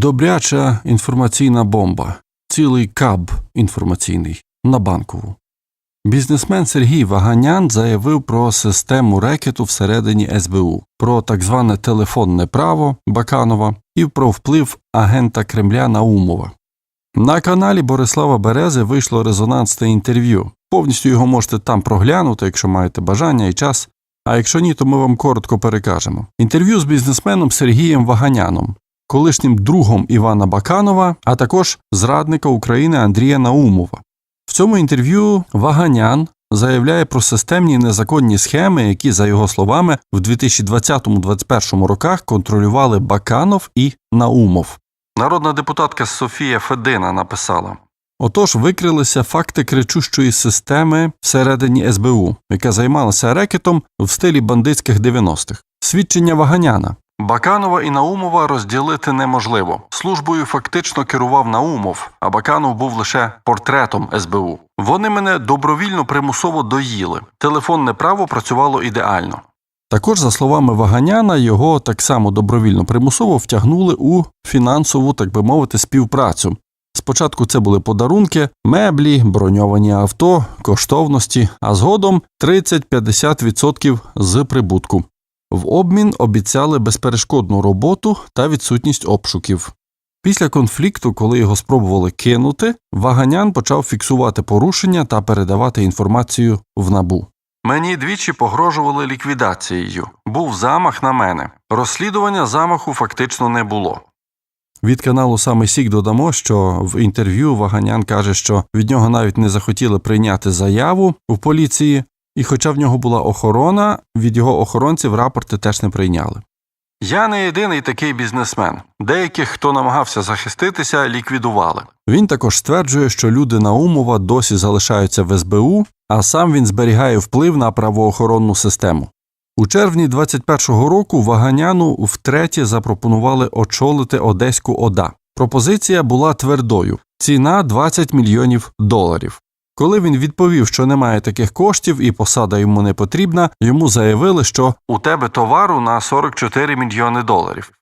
Добряча інформаційна бомба, цілий каб інформаційний на банкову. Бізнесмен Сергій Ваганян заявив про систему рекету всередині СБУ, про так зване телефонне право Баканова і про вплив агента Кремля Наумова. На каналі Борислава Берези вийшло резонансне інтерв'ю. Повністю його можете там проглянути, якщо маєте бажання і час. А якщо ні, то ми вам коротко перекажемо. Інтерв'ю з бізнесменом Сергієм Ваганяном, колишнім другом Івана Баканова, а також зрадника України Андрія Наумова. В цьому інтерв'ю Ваганян заявляє про системні незаконні схеми, які, за його словами, в 2020-2021 роках контролювали Баканов і Наумов. Народна депутатка Софія Федина написала. Отож, викрилися факти кричущої системи всередині СБУ, яка займалася рекетом в стилі бандитських 90-х. Свідчення Ваганяна. Баканова і Наумова розділити неможливо. Службою фактично керував Наумов, а Баканов був лише портретом СБУ. Вони мене добровільно примусово доїли. Телефонне право працювало ідеально. Також, за словами Ваганяна, його так само добровільно примусово втягнули у фінансову, так би мовити, співпрацю. Спочатку це були подарунки, меблі, броньовані авто, коштовності, а згодом 30-50% з прибутку. В обмін обіцяли безперешкодну роботу та відсутність обшуків. Після конфлікту, коли його спробували кинути, Ваганян почав фіксувати порушення та передавати інформацію в набу. Мені двічі погрожували ліквідацією. Був замах на мене. Розслідування замаху фактично не було. Від каналу Саме Сік додамо, що в інтерв'ю Ваганян каже, що від нього навіть не захотіли прийняти заяву в поліції, і хоча в нього була охорона, від його охоронців рапорти теж не прийняли. Я не єдиний такий бізнесмен. Деяких, хто намагався захиститися, ліквідували. Він також стверджує, що люди Наумова досі залишаються в СБУ, а сам він зберігає вплив на правоохоронну систему. У червні 21-го року Ваганяну втретє запропонували очолити Одеську ОДА. Пропозиція була твердою ціна 20 мільйонів доларів. Коли він відповів, що немає таких коштів і посада йому не потрібна, йому заявили, що у тебе товару на 44 мільйони доларів.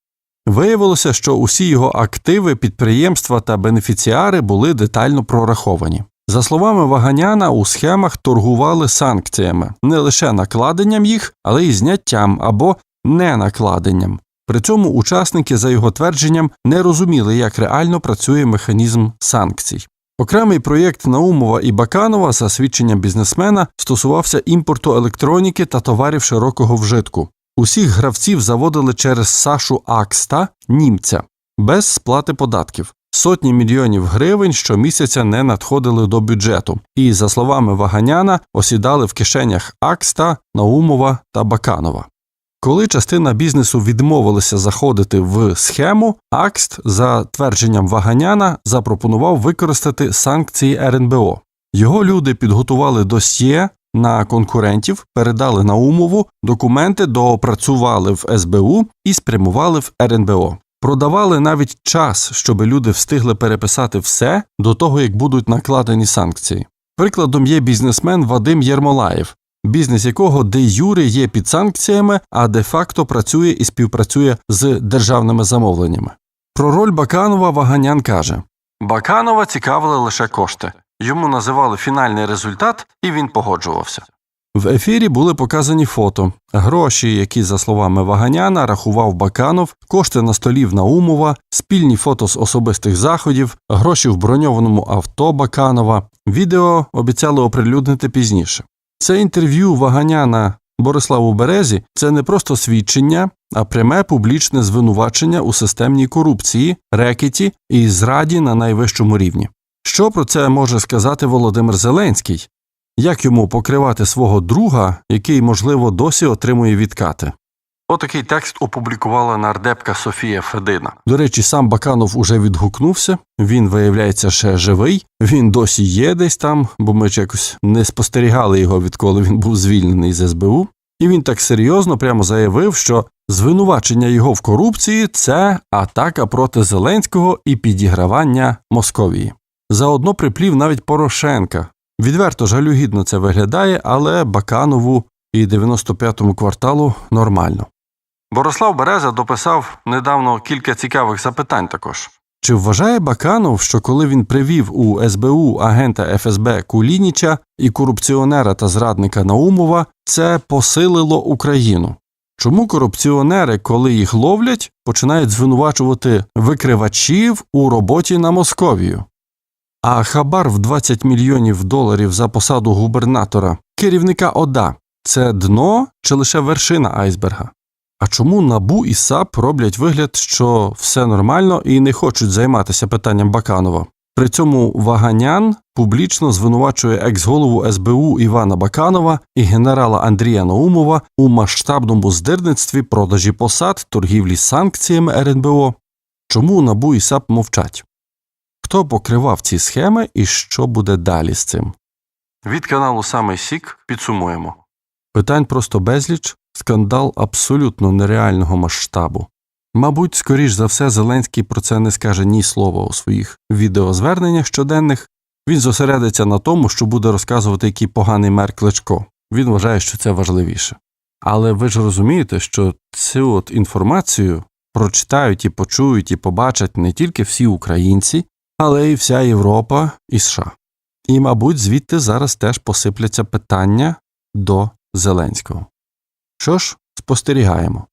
Виявилося, що усі його активи, підприємства та бенефіціари були детально прораховані. За словами Ваганяна, у схемах торгували санкціями не лише накладенням їх, але й зняттям або ненакладенням. При цьому учасники, за його твердженням, не розуміли, як реально працює механізм санкцій. Окремий проєкт Наумова і Баканова, за свідченням бізнесмена, стосувався імпорту електроніки та товарів широкого вжитку. Усіх гравців заводили через Сашу Акста, німця, без сплати податків. Сотні мільйонів гривень щомісяця не надходили до бюджету, і, за словами Ваганяна, осідали в кишенях Акста, Наумова та Баканова. Коли частина бізнесу відмовилася заходити в схему, Акст, за твердженням Ваганяна, запропонував використати санкції РНБО. Його люди підготували досьє на конкурентів, передали Наумову, документи доопрацювали в СБУ і спрямували в РНБО. Продавали навіть час, щоб люди встигли переписати все до того, як будуть накладені санкції. Прикладом є бізнесмен Вадим Єрмолаєв, бізнес якого де юре є під санкціями, а де факто працює і співпрацює з державними замовленнями. Про роль Баканова Ваганян каже Баканова цікавили лише кошти. Йому називали фінальний результат, і він погоджувався. В ефірі були показані фото, гроші, які, за словами Ваганяна, рахував Баканов, кошти на столі в Наумова, спільні фото з особистих заходів, гроші в броньованому авто Баканова. Відео обіцяли оприлюднити пізніше. Це інтерв'ю Ваганяна Бориславу Березі це не просто свідчення, а пряме публічне звинувачення у системній корупції, рекеті і зраді на найвищому рівні. Що про це може сказати Володимир Зеленський? Як йому покривати свого друга, який, можливо, досі отримує відкати? Отакий текст опублікувала нардепка Софія Федина. До речі, сам Баканов уже відгукнувся. Він, виявляється, ще живий. Він досі є десь там, бо ми ж якось не спостерігали його, відколи він був звільнений з СБУ. І він так серйозно прямо заявив, що звинувачення його в корупції це атака проти Зеленського і підігравання Московії. Заодно приплів навіть Порошенка. Відверто жалюгідно це виглядає, але Баканову і 95-му кварталу нормально. Борислав Береза дописав недавно кілька цікавих запитань також. Чи вважає Баканов, що коли він привів у СБУ агента ФСБ Кулініча і корупціонера та зрадника Наумова, це посилило Україну? Чому корупціонери, коли їх ловлять, починають звинувачувати викривачів у роботі на Московію? А хабар в 20 мільйонів доларів за посаду губернатора, керівника ОДА це дно чи лише вершина айсберга? А чому НАБУ і САП роблять вигляд, що все нормально і не хочуть займатися питанням Баканова? При цьому Ваганян публічно звинувачує екс-голову СБУ Івана Баканова і генерала Андрія Наумова у масштабному здирництві продажі посад, торгівлі санкціями РНБО. Чому НАБУ і САП мовчать? Хто покривав ці схеми і що буде далі з цим? Від каналу Саме Сік підсумуємо. Питань просто безліч, скандал абсолютно нереального масштабу. Мабуть, скоріш за все, Зеленський про це не скаже ні слова у своїх відеозверненнях щоденних. Він зосередиться на тому, що буде розказувати, який поганий мер Кличко. Він вважає, що це важливіше. Але ви ж розумієте, що цю от інформацію прочитають і почують і побачать не тільки всі українці, але й вся Європа і США. І, мабуть, звідти зараз теж посипляться питання до Зеленського. Що ж, спостерігаємо.